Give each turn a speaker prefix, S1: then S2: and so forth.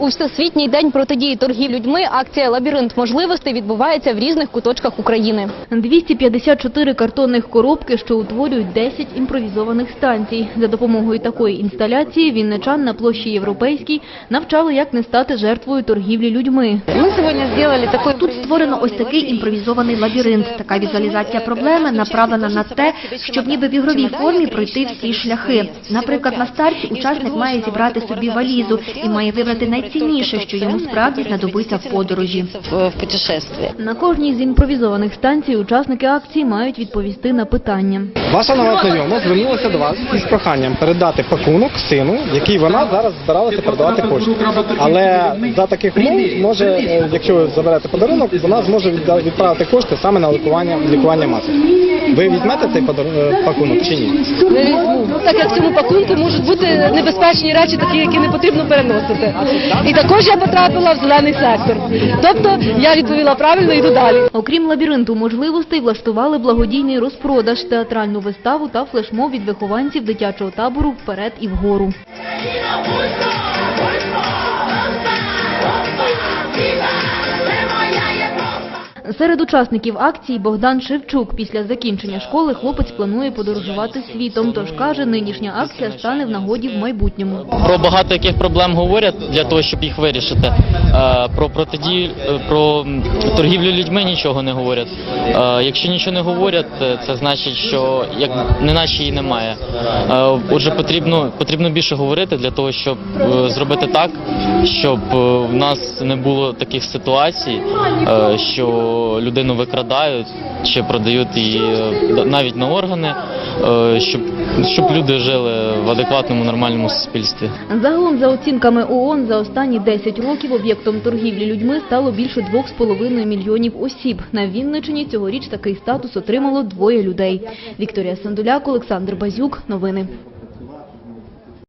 S1: У всесвітній день протидії торгів людьми акція Лабіринт можливостей відбувається в різних куточках України. 254 картонних коробки, що утворюють 10 імпровізованих станцій. За допомогою такої інсталяції вінничан на площі Європейській навчали, як не стати жертвою торгівлі людьми.
S2: Мы сегодня сделали такой
S3: Тут створено ось такий імпровізований лабіринт. Така візуалізація проблеми направлена на те, щоб ніби в ігровій формі пройти всі шляхи. Наприклад, на старті учасник має зібрати собі валізу і має вибрати найцінніше, що йому справді знадобиться в подорожі.
S1: На кожній з імпровізованих станцій учасники акції мають відповісти на питання.
S4: Ваша нова знайома звернулася до вас із проханням передати пакунок сину, який вона зараз збиралася передавати пошту. Але за таких умов може, якщо ви заберете подарунок, вона зможе відправити кошти саме на лікування лікування матері. Ви візьмете цей подар- е, пакунок чи ні?
S5: не візьму. Так як в цьому пакунку можуть бути небезпечні речі, такі, які не потрібно переносити. І також я потрапила в зелений сектор. Тобто я відповіла правильно, йду далі.
S1: Окрім лабіринту можливостей, влаштували благодійний розпродаж, театральну виставу та флешмоб від вихованців дитячого табору «Вперед і вгору». Серед учасників акції Богдан Шевчук. Після закінчення школи хлопець планує подорожувати світом, тож каже, нинішня акція стане в нагоді в майбутньому.
S6: Про багато яких проблем говорять для того, щоб їх вирішити. Е, Про протидію, е, про торгівлю людьми нічого не говорять. Е, Якщо нічого не говорять, це значить, що як неначе її немає. Отже, потрібно потрібно більше говорити для того, щоб зробити так, щоб в нас не було таких ситуацій, що людину викрадають чи продають її е, навіть на органи, е, щоб щоб люди жили в адекватному нормальному суспільстві.
S1: Загалом, за оцінками ООН, за останні 10 років об'єктом торгівлі людьми стало більше 2,5 мільйонів осіб. На Вінниччині цьогоріч такий статус отримало двоє людей. Вікторія Сандуляк, Олександр Базюк. Новини.